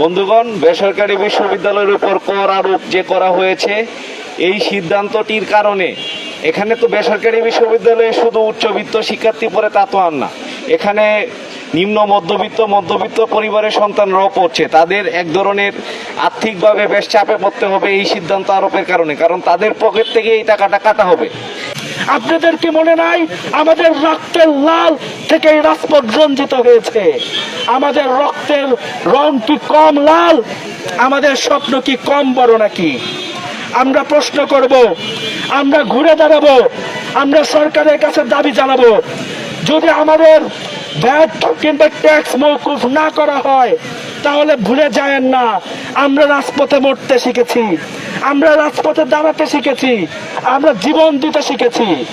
বন্ধুগণ, বেসরকারি বিশ্ববিদ্যালয়ের উপর কর আরোপ যে করা হয়েছে, এই সিদ্ধান্তটির কারণে এখানে তো বেসরকারি বিশ্ববিদ্যালয়ে শুধু উচ্চবিত্ত শিক্ষার্থী পড়ে তা তো আর না। এখানে নিম্ন, মধ্যবিত্ত মধ্যবিত্ত পরিবারের সন্তানরাও পড়ছে। তাদের এক ধরনের আর্থিকভাবে বেশ চাপে পড়তে হবে এই সিদ্ধান্ত আরোপের কারণে, কারণ তাদের পকেট থেকে এই টাকাটা কাটা হবে। আপনাদের কি মনে নাই? আমাদের রক্তের লাল থেকে রাজপথ রঞ্জিত হয়েছে। আমাদের রক্তের রং কি কম লাল? আমাদের স্বপ্ন কি কম বড় নাকি? আমরা প্রশ্ন করব, আমরা ঘুরে দাঁড়াবো, আমরা সরকারের কাছে দাবি জানাব, যদি আমাদের ভ্যাট কিংবা ট্যাক্স মৌকুফ না করা হয় তাহলে ভুলে যায়েন না। আমরা রাজপথে মরতে শিখেছি। আমরা রাজপথে দাঁড়াতে শিখেছি। আমরা জীবন দিতে শিখেছি।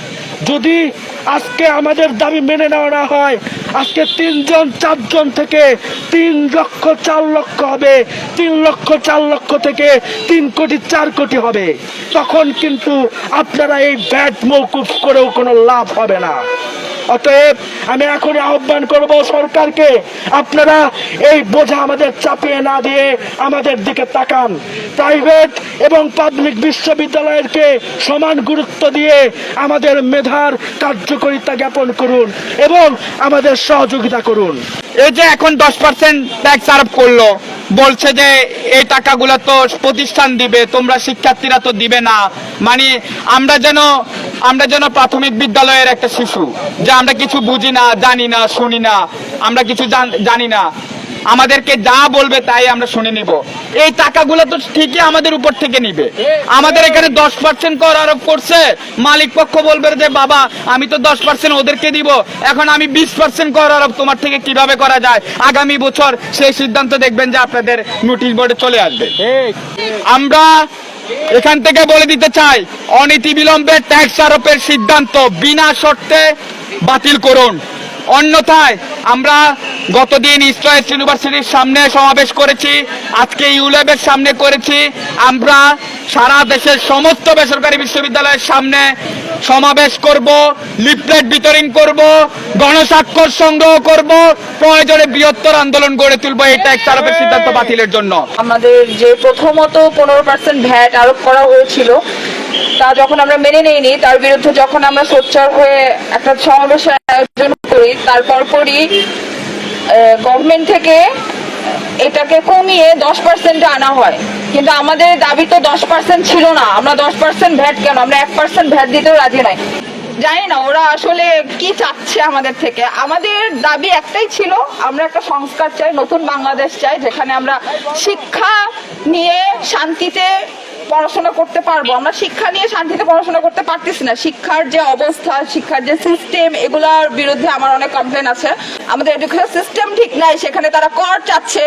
যদি আজকে আমাদের দাবি মেনে নেওয়া না হয়, আজকে তিনজন, চারজন থেকে তিন লক্ষ, চার লক্ষ হবে। তিন লক্ষ, চার লক্ষ থেকে তিন কোটি, চার কোটি হবে। তখন কিন্তু আপনারা এই ব্যাট মৌকুফ করেও কোনো লাভ হবে না। অতএব আমি এখনই আহ্বান করব সরকারকে, আপনারা এই বোঝা আমাদের চাপিয়ে না দিয়ে আমাদের দিকে তাকান। প্রাইভেট এবং পাবলিক বিশ্ববিদ্যালয়কে সমান গুরুত্ব দিয়ে আমাদের মেধার কার্যকরিতা জ্ঞাপন করুন এবং আমাদের সহযোগিতা করুন। এই যে এখন দশ পার্সেন্ট ট্যাক্স আরোপ করল বলছে যে, এই টাকাগুলো তো প্রতিষ্ঠান দিবে, তোমরা শিক্ষার্থীরা তো দিবে না। মানে আমরা যেন আমরা যেন প্রাথমিক বিদ্যালয়ের একটা শিশু, যে আমরা কিছু বুঝি না, জানি না, শুনি না, আমরা কিছু জান- না। আমাদেরকে যা বলবে তাই আমরা শুনে নিব। এই টাকাগুলো তো ঠিকই আমাদের উপর থেকে নিবে। আমাদের এখানে দশ পার্সেন্ট কর আরোপ করছে। মালিক পক্ষ বলবে যে বাবা আমি তো দশ পার্সেন্ট ওদেরকে দিব। এখন আমি বিশ পার্সেন্ট কর আরোপ তোমার থেকে কীভাবে করা যায়? আগামী বছর সেই সিদ্ধান্ত দেখবেন যে আপনাদের নোটিশ বোর্ডে চলে আসবে। আমরা এখান থেকে বলে দিতে চাই অনীতি বিলম্বে ট্যাক্স আরোপের সিদ্ধান্ত বিনা শর্তে বাতিল করুন। অন্যথায় আমরা গতদিন ইস্ট ইউনিভার্সিটির সামনে সমাবেশ করেছি, আজকে ইউলেবের সামনে করেছি। আমরা সারা দেশের সমস্ত বেসরকারি বিশ্ববিদ্যালয়ের সামনে সমাবেশ করব, লিফলেট বিতরণ করব, গণস্বাক্ষর সংগ্রহ করব, প্রয়োজনে বৃহত্তর আন্দোলন গড়ে তুলব, এটা ট্যাক্স আরোপের সিদ্ধান্ত বাতিলের জন্য। আমাদের যে প্রথমত পনেরো পার্সেন্ট ভ্যাট আরোপ করা হয়েছিল, তা যখন আমরা মেনে নেইনি, তার বিরুদ্ধে যখন আমরা সোচ্চার হয়ে একটা সমাবেশের আয়োজন করি তারপর পরই গভর্নমেন্ট থেকে এটাকে কমিয়ে দশ পার্সেন্টে আনা হয়। কিন্তু আমাদের দাবি তো দশ পার্সেন্ট ছিল না। আমরা দশ পার্সেন্ট ভ্যাট কেন? আমরা এক পার্সেন্ট ভ্যাট দিতেও রাজি নাই। জানি না, ওরা আসলে কি চাচ্ছে আমাদের থেকে? আমাদের দাবি একটাই ছিল, আমরা একটা সংস্কার চাই, নতুন বাংলাদেশ চাই, যেখানে আমরা শিক্ষা নিয়ে শান্তিতে পড়াশোনা করতে পারব। আমরা শিক্ষা নিয়ে শান্তিতে পড়াশোনা করতে পারতেছি না। শিক্ষার যে অবস্থা, শিক্ষার যে সিস্টেম এগুলার বিরুদ্ধে আমার অনেক কমপ্লেন আছে। আমাদের এডুকেশন সিস্টেম ঠিক নাই, সেখানে তারা কর চাচ্ছে।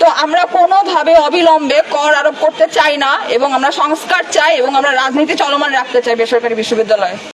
তো আমরা কোনোভাবে অবিলম্বে কর আরোপ করতে চাই না এবং আমরা সংস্কার চাই এবং আমরা রাজনীতি চলমান রাখতে চাই বেসরকারি বিশ্ববিদ্যালয়ে।